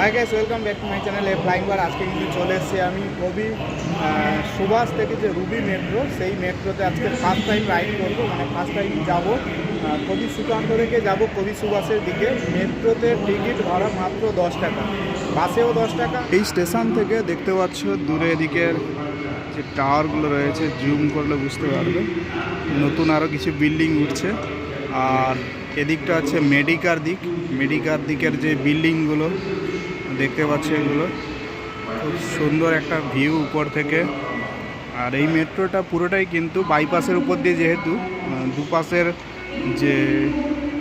Hi guys welcome back to my channel flying bar আজকে কিন্তু চলে এসেছি আমি, কবি সুভাষ থেকে যে রুবি মেট্রো সেই মেট্রোতে আজকে ফার্স্ট টাইম রাইড করব মানে ফার্স্ট টাইম যাব। কবি সুকান্ত থেকে যাব, কবি সুভাষের দিকে। মেট্রোতে টিকিট ভাড়া মাত্র দশ টাকা। বাসেও দশ টাকা। এই স্টেশন থেকে দেখতে পাচ্ছ, দূরে এদিকের যে টাওয়ারগুলো রয়েছে জুম করলে বুঝতে পারবে। নতুন আরও কিছু বিল্ডিং উঠছে। আর এদিকটা আছে মেডিকার দিক। মেডিকার দিকের যে বিল্ডিংগুলো দেখতে পাচ্ছি এগুলো। খুব সুন্দর একটা ভিউ উপর থেকে। আর এই মেট্রোটা পুরোটাই কিন্তু বাইপাসের উপর দিয়ে যেহেতু দুপাশের যে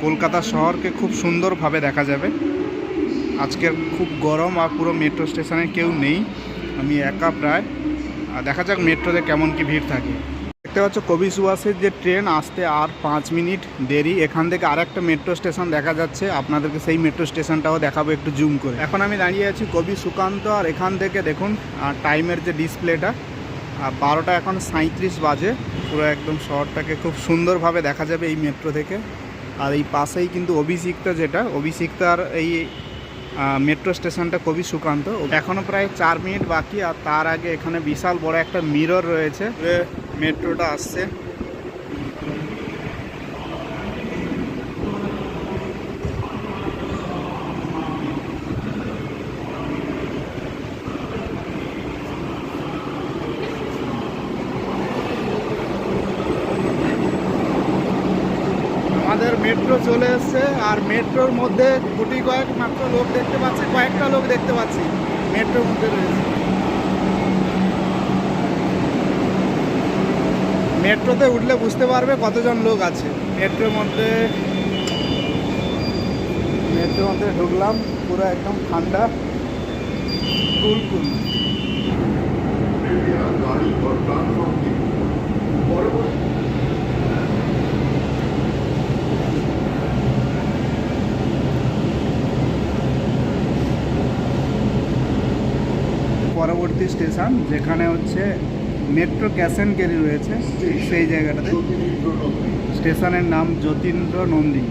কলকাতা শহরকে খুব সুন্দরভাবে দেখা যাবে। আজকের খুব গরম আর পুরো মেট্রো স্টেশনে কেউ নেই। আমি একা প্রায়। আর দেখা যাক মেট্রোতে কেমন কি ভিড় থাকে। দেখতে পাচ্ছ কবি সুভাষের যে ট্রেন, আসতে আর পাঁচ মিনিট দেরি। এখান থেকে আর একটা মেট্রো স্টেশন দেখা যাচ্ছে। আপনাদেরকে সেই মেট্রো স্টেশনটাও দেখাবো একটু জুম করে। এখন আমি দাঁড়িয়ে আছি কবি সুকান্ত, আর এখান থেকে দেখুন টাইমের যে ডিসপ্লেটা বারোটা এখন সাঁত্রিশ বাজে। পুরো একদম শহরটাকে খুব সুন্দরভাবে দেখা যাবে এই মেট্রো থেকে। আর এই পাশেই কিন্তু অভিষিক্তা যেটা অভিষিক্তার এই মেট্রো স্টেশনটা কবি সুকান্ত। এখনও প্রায় চার মিনিট বাকি, আর তার আগে এখানে বিশাল বড় একটা মিরর রয়েছে। মেট্রোটা আসছে। আমাদের মেট্রো চলে এসছে, আর মেট্রোর মধ্যে গুটি কয়েক মাত্র লোক দেখতে পাচ্ছি, কয়েকটা লোক দেখতে পাচ্ছি। মেট্রোর মধ্যে রয়েছে। মেট্রোতে উঠলে বুঝতে পারবে কতজন লোক আছে। মেট্রোর মধ্যে মেট্রোর মধ্যে ঢুকলাম পুরো একদম ঠান্ডা। কুল কুল। পরবর্তী স্টেশন যেখানে হচ্ছে মেট্রো ক্যাশ অ্যান্ড রয়েছে সেই জায়গাটাতে। স্টেশনের নাম যতীন্দ্র নন্দী।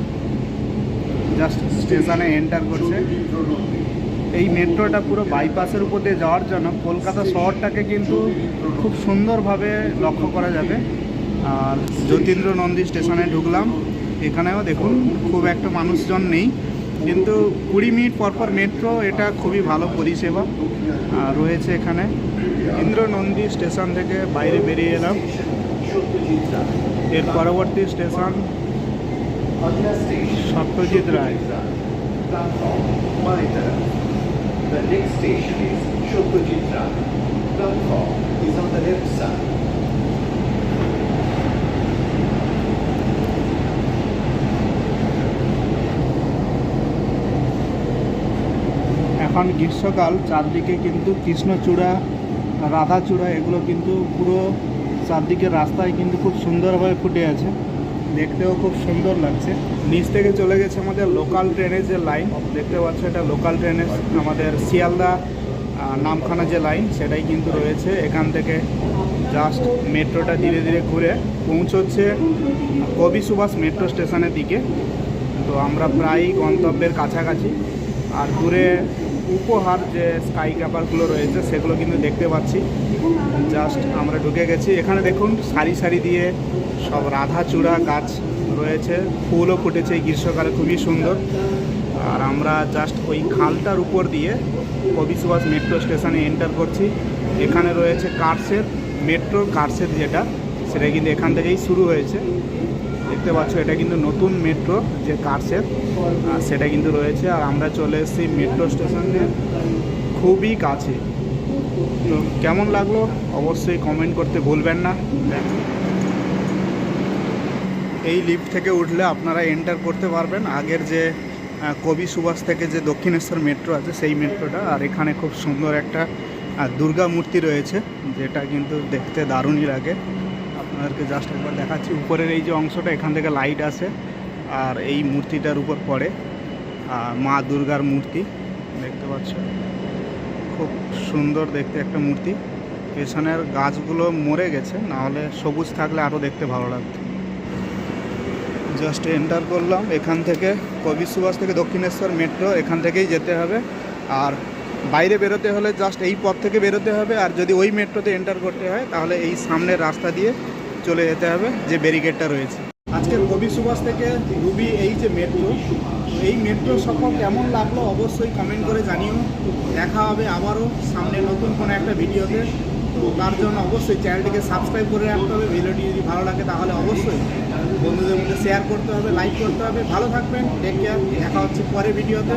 জাস্ট স্টেশনে এন্টার করছে। এই মেট্রোটা পুরো বাইপাসের উপর দিয়ে যাওয়ার জন্য কলকাতা শহরটাকে কিন্তু খুব সুন্দরভাবে লক্ষ্য করা যাবে। আর যতীন্দ্র নন্দী স্টেশনে ঢুকলাম। এখানেও দেখুন, খুব একটা মানুষজন নেই। কিন্তু কুড়ি মিনিট পর পর মেট্রো, এটা খুবই ভালো পরিষেবা রয়েছে এখানে। ইন্দ্রনন্দী স্টেশন থেকে বাইরে বেরিয়ে এলাম। এর পরবর্তী station Satyajit Ray. The next station is. Platform is on the left. এখন গ্রীষ্মকাল চারদিকে কিন্তু কৃষ্ণচূড়া, রাধাচূড়া, এগুলো কিন্তু পুরো চারদিকের রাস্তায় কিন্তু খুব সুন্দরভাবে ফুটে আছে। দেখতেও খুব সুন্দর লাগছে। নিচ থেকে চলে গেছে আমাদের লোকাল ট্রেনের যে লাইন দেখতে পাচ্ছ এটা লোকাল ট্রেনের আমাদের শিয়ালদা নামখানা যে লাইন সেটাই কিন্তু রয়েছে। এখান থেকে জাস্ট মেট্রোটা ধীরে ধীরে ঘুরে পৌঁছচ্ছে কবি সুভাষ মেট্রো স্টেশনের দিকে। তো আমরা প্রায়ই গন্তব্যের কাছাকাছি। আর দূরে উপহার যে স্কাই ক্যাপারগুলো রয়েছে, সেগুলো কিন্তু দেখতে পাচ্ছি। জাস্ট আমরা ঢুকে গেছি। এখানে দেখুন, সারি সারি দিয়ে সব রাধা চূড়া গাছ রয়েছে। ফুলও ফুটেছে গ্রীষ্মকালে, খুবই সুন্দর। আর আমরা জাস্ট ওই খালটার উপর দিয়ে কবি সুভাষ মেট্রো স্টেশনে এন্টার করছি। এখানে রয়েছে কার্সের মেট্রো কার্সের যেটা, সেটা কিন্তু এখান থেকেই শুরু হয়েছে। দেখতে পাচ্ছ, এটা কিন্তু নতুন মেট্রো যে কার্সের সেটা কিন্তু রয়েছে। আর আমরা চলে এসেছি মেট্রো স্টেশনের খুবই কাছে। তো কেমন লাগল? অবশ্যই কমেন্ট করতে ভুলবেন না। এই লিফট থেকে উঠলে আপনারা এন্টার করতে পারবেন। আগের যে কবি সুভাষ থেকে যে দক্ষিণেশ্বর মেট্রো আছে, সেই মেট্রোটা আর এখানে খুব সুন্দর একটা দুর্গা মূর্তি রয়েছে, যেটা কিন্তু দেখতে দারুণই লাগে। আপনাদেরকে জাস্ট একবার দেখাচ্ছি। উপরের এই যে অংশটা, এখান থেকে লাইট আসে, আর এই মূর্তিটার উপর পড়ে মা দুর্গার মূর্তি, দেখতে পাচ্ছ? খুব সুন্দর দেখতে একটা মূর্তি। পেছনের গাছগুলো মরে গেছে, নাহলে সবুজ থাকলে আরও দেখতে ভালো লাগতো। জাস্ট এন্টার করলাম, এখান থেকে কবি সুভাষ থেকে দক্ষিণেশ্বর মেট্রো এখান থেকেই যেতে হবে। আর বাইরে বেরোতে হলে জাস্ট এই পথ থেকে বেরোতে হবে, আর যদি ওই মেট্রোতে এন্টার করতে হয়, তাহলে এই সামনের রাস্তা দিয়ে চলে যেতে হবে, যে ব্যারিকেডটা রয়েছে। আজকের কবি সুভাষ থেকে রুবি এই যে মেট্রো এই মেট্রো সফর কেমন লাগল অবশ্যই কমেন্ট করে জানিও। দেখা হবে আবারও সামনে নতুন কোনো একটা ভিডিওতে। তো তার জন্য অবশ্যই চ্যানেলটিকে সাবস্ক্রাইব করে রাখতে হবে। ভিডিওটি যদি ভালো লাগে তাহলে অবশ্যই বন্ধুদের মধ্যে শেয়ার করতে হবে লাইক করতে হবে। ভালো থাকবেন টেক কেয়ার দেখা হচ্ছে পরে ভিডিওতে।